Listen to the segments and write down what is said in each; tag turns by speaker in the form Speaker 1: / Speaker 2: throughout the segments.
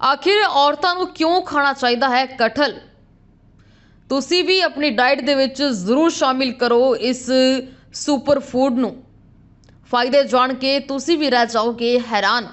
Speaker 1: ਆਖਿਰ ਔਰਤਾਂ ਨੂੰ ਕਿਉਂ ਖਾਣਾ ਚਾਹੀਦਾ ਹੈ ਕਟਹਲ ਤੁਸੀਂ ਵੀ ਆਪਣੀ ਡਾਈਟ ਦੇ ਵਿੱਚ ਜ਼ਰੂਰ ਸ਼ਾਮਿਲ ਕਰੋ ਇਸ ਸੁਪਰ ਫੂਡ ਨੂੰ। ਫਾਇਦੇ ਜਾਣ ਕੇ ਤੁਸੀਂ ਵੀ ਰਹਿ ਜਾਓਗੇ ਹੈਰਾਨ।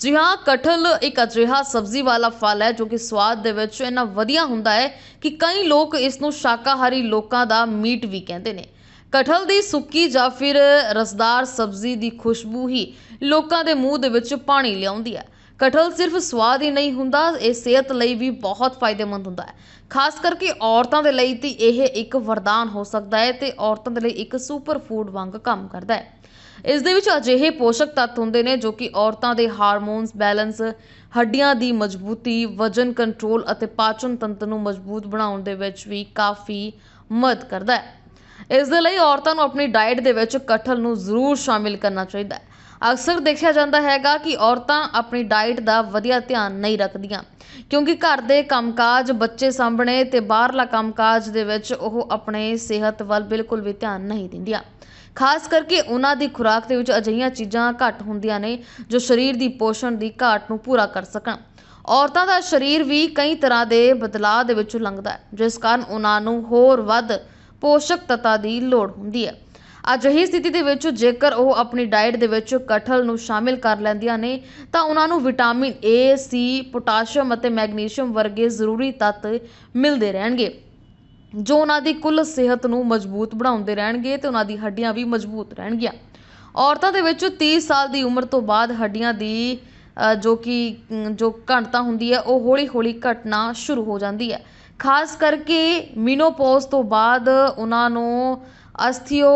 Speaker 1: ਜੀ ਹਾਂ ਕਟਹਲ ਇੱਕ ਅਜਿਹਾ ਸਬਜ਼ੀ ਵਾਲਾ ਫਲ ਹੈ ਜੋ ਕਿ ਸਵਾਦ ਦੇ ਵਿੱਚ ਇੰਨਾ ਵਧੀਆ ਹੁੰਦਾ ਹੈ ਕਿ ਕਈ ਲੋਕ ਇਸ ਨੂੰ ਸ਼ਾਕਾਹਾਰੀ ਲੋਕਾਂ ਦਾ ਮੀਟ ਵੀ ਕਹਿੰਦੇ ਨੇ। ਕਟਹਲ ਦੀ ਸੁੱਕੀ ਜਾਂ ਫਿਰ ਰਸਦਾਰ ਸਬਜ਼ੀ ਦੀ ਖੁਸ਼ਬੂ ਹੀ ਲੋਕਾਂ ਦੇ ਮੂੰਹ ਦੇ ਵਿੱਚ ਪਾਣੀ ਲਿਆਉਂਦੀ ਹੈ। ਕਟਹਲ ਸਿਰਫ ਸਵਾਦ ਹੀ ਨਹੀਂ ਹੁੰਦਾ, ਇਹ ਸਿਹਤ ਲਈ ਵੀ ਬਹੁਤ ਫਾਇਦੇਮੰਦ ਹੁੰਦਾ ਹੈ। ਖਾਸ ਕਰਕੇ ਔਰਤਾਂ ਦੇ ਲਈ ਤੇ ਇਹ ਇੱਕ ਵਰਦਾਨ ਹੋ ਸਕਦਾ ਹੈ ਤੇ ਔਰਤਾਂ ਦੇ ਲਈ ਇੱਕ ਸੁਪਰ ਫੂਡ ਵਾਂਗ ਕੰਮ ਕਰਦਾ ਹੈ। ਇਸ ਦੇ ਵਿੱਚ ਅਜਿਹੇ ਪੋਸ਼ਕ ਤੱਤ ਹੁੰਦੇ ਨੇ ਜੋ ਕਿ ਔਰਤਾਂ ਦੇ ਹਾਰਮੋਨਸ ਬੈਲੈਂਸ, ਹੱਡੀਆਂ ਦੀ ਮਜ਼ਬੂਤੀ, ਵਜਨ ਕੰਟਰੋਲ ਅਤੇ ਪਾਚਨ ਤੰਤਰ ਨੂੰ ਮਜ਼ਬੂਤ ਬਣਾਉਣ ਦੇ ਵਿੱਚ ਵੀ ਕਾਫੀ ਮਦਦ ਕਰਦਾ ਹੈ। ਇਸ ਦੇ ਲਈ ਔਰਤਾਂ ਨੂੰ ਆਪਣੀ ਡਾਈਟ ਦੇ ਵਿੱਚ ਕਟਹਲ ਨੂੰ ਜ਼ਰੂਰ ਸ਼ਾਮਿਲ ਕਰਨਾ ਚਾਹੀਦਾ ਹੈ। ਅਕਸਰ ਦੇਖਿਆ ਜਾਂਦਾ ਹੈਗਾ ਕਿ ਔਰਤਾਂ ਆਪਣੀ ਡਾਈਟ ਦਾ ਵਧੀਆ ਧਿਆਨ ਨਹੀਂ ਰੱਖਦੀਆਂ, ਕਿਉਂਕਿ ਘਰ ਦੇ ਕੰਮਕਾਜ, ਬੱਚੇ ਸਾਂਭਣੇ ਤੇ ਬਾਹਰਲਾ ਕੰਮਕਾਜ ਦੇ ਵਿੱਚ ਉਹ ਆਪਣੇ ਸਿਹਤ ਵੱਲ ਬਿਲਕੁਲ ਵੀ ਧਿਆਨ ਨਹੀਂ ਦਿੰਦੀਆਂ। ਖਾਸ ਕਰਕੇ ਉਹਨਾਂ ਦੀ ਖੁਰਾਕ ਦੇ ਵਿੱਚ ਅਜਿਹੀਆਂ ਚੀਜ਼ਾਂ ਘੱਟ ਹੁੰਦੀਆਂ ਨੇ ਜੋ ਸਰੀਰ ਦੀ ਪੋਸ਼ਣ ਦੀ ਘਾਟ ਨੂੰ ਪੂਰਾ ਕਰ ਸਕਣ। ਔਰਤਾਂ ਦਾ ਸਰੀਰ ਵੀ ਕਈ ਤਰ੍ਹਾਂ ਦੇ ਬਦਲਾਅ ਦੇ ਵਿੱਚੋਂ ਲੰਘਦਾ ਹੈ, ਜਿਸ ਕਾਰਨ ਉਹਨਾਂ ਨੂੰ ਹੋਰ ਵੱਧ ਪੋਸ਼ਕ ਤੱਤਾਂ ਦੀ ਲੋੜ ਹੁੰਦੀ ਹੈ। ਅਜਿਹੀ ਸਥਿਤੀ ਦੇ ਵਿੱਚ ਜੇਕਰ ਉਹ ਆਪਣੀ ਡਾਈਟ ਦੇ ਵਿੱਚ ਕਟਹਲ ਨੂੰ ਸ਼ਾਮਿਲ ਕਰ ਲੈਂਦੀਆਂ ਨੇ, ਤਾਂ ਉਹਨਾਂ ਨੂੰ ਵਿਟਾਮਿਨ ਏ ਸੀ ਪੋਟਾਸ਼ੀਅਮ ਅਤੇ ਮੈਗਨੀਸ਼ੀਅਮ ਵਰਗੇ ਜ਼ਰੂਰੀ ਤੱਤ ਮਿਲਦੇ ਰਹਿਣਗੇ, ਜੋ ਉਹਨਾਂ ਦੀ ਕੁੱਲ ਸਿਹਤ ਨੂੰ ਮਜ਼ਬੂਤ ਬਣਾਉਂਦੇ ਰਹਿਣਗੇ ਤੇ ਉਹਨਾਂ ਦੀ ਹੱਡੀਆਂ ਵੀ ਮਜ਼ਬੂਤ ਰਹਿਣਗੀਆਂ। ਔਰਤਾਂ ਦੇ ਵਿੱਚ 30 ਸਾਲ ਦੀ ਉਮਰ ਤੋਂ ਬਾਅਦ ਹੱਡੀਆਂ ਦੀ ਜੋ ਕਿ ਜੋ ਘਣਤਾ ਹੁੰਦੀ ਹੈ, ਉਹ ਹੌਲੀ-ਹੌਲੀ ਘਟਣਾ ਸ਼ੁਰੂ ਹੋ ਜਾਂਦੀ ਹੈ। ਖਾਸ ਕਰਕੇ ਮੀਨੋਪੌਜ਼ ਤੋਂ ਬਾਅਦ ਉਹਨਾਂ ਨੂੰ ਅਸਥੀਓ।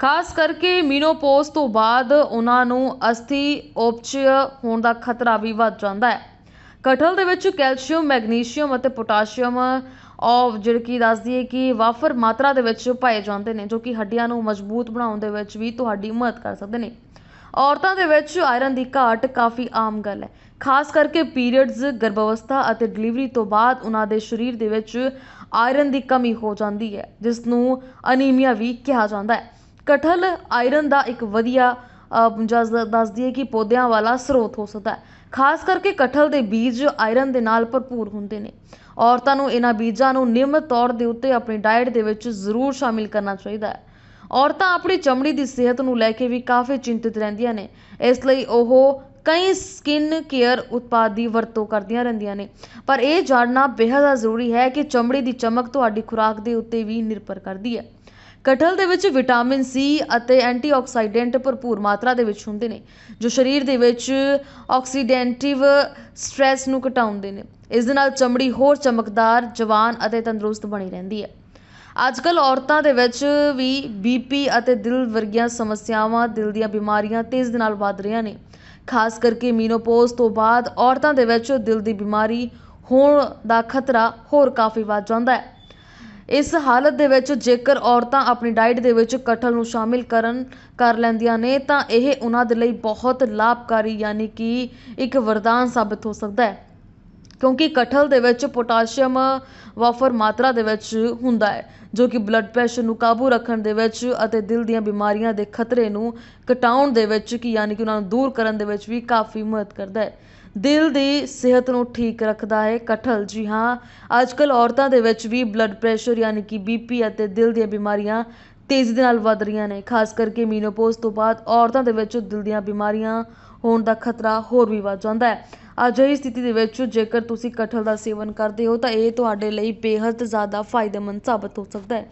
Speaker 1: ਖਾਸ ਕਰਕੇ ਮੀਨੋਪੌਜ਼ ਤੋਂ ਬਾਅਦ ਉਹਨਾਂ ਨੂੰ ਅਸਥੀ ਉਪਚਯ ਹੋਣ ਦਾ ਖਤਰਾ ਵੀ ਵੱਧ ਜਾਂਦਾ ਹੈ। ਕਟਹਲ ਦੇ ਵਿੱਚ ਕੈਲਸ਼ੀਅਮ, ਮੈਗਨੀਸ਼ੀਅਮ ਅਤੇ ਪੋਟਾਸ਼ੀਅਮ ਔਰ ਜਿਹੜੇ ਕਿ ਦੱਸਦੀ ਹੈ ਕਿ ਵਾਫਰ ਮਾਤਰਾ ਦੇ ਵਿੱਚ ਪਾਏ ਜਾਂਦੇ ਨੇ, ਜੋ ਕਿ ਹੱਡੀਆਂ ਨੂੰ ਮਜ਼ਬੂਤ ਬਣਾਉਣ ਦੇ ਵਿੱਚ ਵੀ ਤੁਹਾਡੀ ਮਦਦ ਕਰ ਸਕਦੇ ਨੇ। ਔਰਤਾਂ ਦੇ ਵਿੱਚ ਆਇਰਨ ਦੀ ਘਾਟ ਕਾਫੀ ਆਮ ਗੱਲ ਹੈ। ਖਾਸ ਕਰਕੇ ਪੀਰੀਅਡਸ ਗਰਭ ਅਤੇ ਡਿਲੀਵਰੀ ਤੋਂ ਬਾਅਦ ਉਹਨਾਂ ਦੇ ਸਰੀਰ ਦੇ ਵਿੱਚ ਆਇਰਨ ਦੀ ਕਮੀ ਹੋ ਜਾਂਦੀ ਹੈ, ਜਿਸ ਨੂੰ ਅਨੀਮੀਆ ਵੀ ਕਿਹਾ ਜਾਂਦਾ ਹੈ। ਕਟਹਲ ਆਇਰਨ ਦਾ ਇੱਕ ਵਧੀਆ ਜਸ- ਦੱਸਦੀ ਹੈ ਕਿ ਪੌਦਿਆਂ ਵਾਲਾ ਸਰੋਤ ਹੋ ਸਕਦਾ ਹੈ। ਖਾਸ ਕਰਕੇ ਕਟਹਲ ਦੇ ਬੀਜ ਆਇਰਨ ਦੇ ਨਾਲ ਭਰਪੂਰ ਹੁੰਦੇ ਨੇ। ਔਰਤਾਂ ਨੂੰ ਇਹਨਾਂ ਬੀਜਾਂ ਨੂੰ ਨਿਯਮਤ ਤੌਰ ਦੇ ਉੱਤੇ ਆਪਣੀ ਡਾਈਟ ਦੇ ਵਿੱਚ ਜ਼ਰੂਰ ਸ਼ਾਮਿਲ ਕਰਨਾ ਚਾਹੀਦਾ ਹੈ। ਔਰਤਾਂ ਆਪਣੀ ਚਮੜੀ ਦੀ ਸਿਹਤ ਨੂੰ ਲੈ ਕੇ ਵੀ ਕਾਫੀ ਚਿੰਤਿਤ ਰਹਿੰਦੀਆਂ ਨੇ। ਇਸ ਲਈ ਉਹ ਕਈ ਸਕਿਨ ਕੇਅਰ ਉਤਪਾਦ ਦੀ ਵਰਤੋਂ ਕਰਦੀਆਂ ਰਹਿੰਦੀਆਂ ਨੇ। ਪਰ ਇਹ ਜਾਣਨਾ ਬੇਹੱਦ ਜ਼ਰੂਰੀ ਹੈ ਕਿ ਚਮੜੀ ਦੀ ਚਮਕ ਤੁਹਾਡੀ ਖੁਰਾਕ ਦੇ ਉੱਤੇ ਵੀ ਨਿਰਭਰ ਕਰਦੀ ਹੈ। ਕਟਹਲ ਦੇ ਵਿੱਚ ਵਿਟਾਮਿਨ ਸੀ ਅਤੇ ਐਂਟੀਆਕਸਾਈਡੈਂਟ ਭਰਪੂਰ ਮਾਤਰਾ ਦੇ ਵਿੱਚ ਹੁੰਦੇ ਨੇ, ਜੋ ਸਰੀਰ ਦੇ ਵਿੱਚ ਆਕਸੀਡੈਂਟਿਵ ਸਟ੍ਰੈਸ ਨੂੰ ਘਟਾਉਂਦੇ ਨੇ। ਇਸ ਦੇ ਨਾਲ ਚਮੜੀ ਹੋਰ ਚਮਕਦਾਰ, ਜਵਾਨ ਅਤੇ ਤੰਦਰੁਸਤ ਬਣੀ ਰਹਿੰਦੀ ਹੈ। ਅੱਜ ਕੱਲ੍ਹ ਔਰਤਾਂ ਦੇ ਵਿੱਚ ਵੀ ਬੀ ਪੀ ਅਤੇ ਦਿਲ ਵਰਗੀਆਂ ਸਮੱਸਿਆਵਾਂ, ਦਿਲ ਦੀਆਂ ਬਿਮਾਰੀਆਂ ਤੇਜ਼ੀ ਦੇ ਨਾਲ ਵੱਧ ਰਹੀਆਂ ਨੇ। ਖਾਸ ਕਰਕੇ ਮੀਨੋਪੌਜ਼ ਤੋਂ ਬਾਅਦ ਔਰਤਾਂ ਦੇ ਵਿੱਚ ਦਿਲ ਦੀ ਬਿਮਾਰੀ ਹੋਣ ਦਾ ਖਤਰਾ ਹੋਰ ਕਾਫੀ ਵੱਧ ਜਾਂਦਾ ਹੈ। ਇਸ ਹਾਲਤ ਦੇ ਵਿੱਚ ਜੇਕਰ ਔਰਤਾਂ ਆਪਣੀ ਡਾਈਟ ਦੇ ਵਿੱਚ ਕਟਹਲ ਨੂੰ ਸ਼ਾਮਿਲ ਕਰਨ, ਕਰ ਲੈਂਦੀਆਂ ਨੇ, ਤਾਂ ਇਹ ਉਹਨਾਂ ਦੇ ਲਈ ਬਹੁਤ ਲਾਭਕਾਰੀ, ਯਾਨੀ ਕਿ ਇੱਕ ਵਰਦਾਨ ਸਾਬਤ ਹੋ ਸਕਦਾ ਹੈ। ਕਿਉਂਕਿ ਕਟਹਲ ਦੇ ਵਿੱਚ ਪੋਟਾਸ਼ੀਅਮ ਵਾਫਰ ਮਾਤਰਾ ਦੇ ਵਿੱਚ ਹੁੰਦਾ ਹੈ, ਜੋ ਕਿ ਬਲੱਡ ਪ੍ਰੈਸ਼ਰ ਨੂੰ ਕਾਬੂ ਰੱਖਣ ਦੇ ਵਿੱਚ ਅਤੇ ਦਿਲ ਦੀਆਂ ਬਿਮਾਰੀਆਂ ਦੇ ਖਤਰੇ ਨੂੰ ਘਟਾਉਣ ਦੇ ਵਿੱਚ ਕਿ ਯਾਨੀ ਕਿ ਉਹਨਾਂ ਨੂੰ ਦੂਰ ਕਰਨ ਦੇ ਵਿੱਚ ਵੀ ਕਾਫੀ ਮਦਦ ਕਰਦਾ ਹੈ। ਦਿਲ ਦੀ ਸਿਹਤ ਨੂੰ ਠੀਕ ਰੱਖਦਾ ਹੈ ਕਟਹਲ ਜੀ ਹਾਂ। ਅੱਜ ਅੱਜਕੱਲ ਔਰਤਾਂ ਦੇ ਵਿੱਚ ਵੀ ਬਲੱਡ ਪ੍ਰੈਸ਼ਰ ਯਾਨੀ ਕਿ ਬੀਪੀ ਅਤੇ ਦਿਲ ਦੀਆਂ ਬਿਮਾਰੀਆਂ ਤੇਜ਼ੀ ਦੇ ਨਾਲ ਵੱਧ ਰਹੀਆਂ ਨੇ, ਖਾਸ ਕਰਕੇ ਮੀਨੋਪੋਜ਼ ਤੋਂ ਬਾਅਦ ਔਰਤਾਂ ਦੇ ਵਿੱਚ ਦਿਲ ਦੀਆਂ ਬਿਮਾਰੀਆਂ ਹੋਣ ਦਾ ਖਤਰਾ ਹੋਰ ਵੀ ਵੱਧ ਜਾਂਦਾ ਹੈ। ਅਜਿਹੀ ਸਥਿਤੀ ਦੇ ਵਿੱਚ ਜੇਕਰ ਤੁਸੀਂ ਕਠਲ ਦਾ ਸੇਵਨ ਕਰਦੇ ਹੋ ਤਾਂ ਇਹ ਤੁਹਾਡੇ ਲਈ ਬੇਹੱਦ ਜ਼ਿਆਦਾ ਫਾਇਦੇਮੰਦ ਸਾਬਤ ਹੋ ਸਕਦਾ ਹੈ।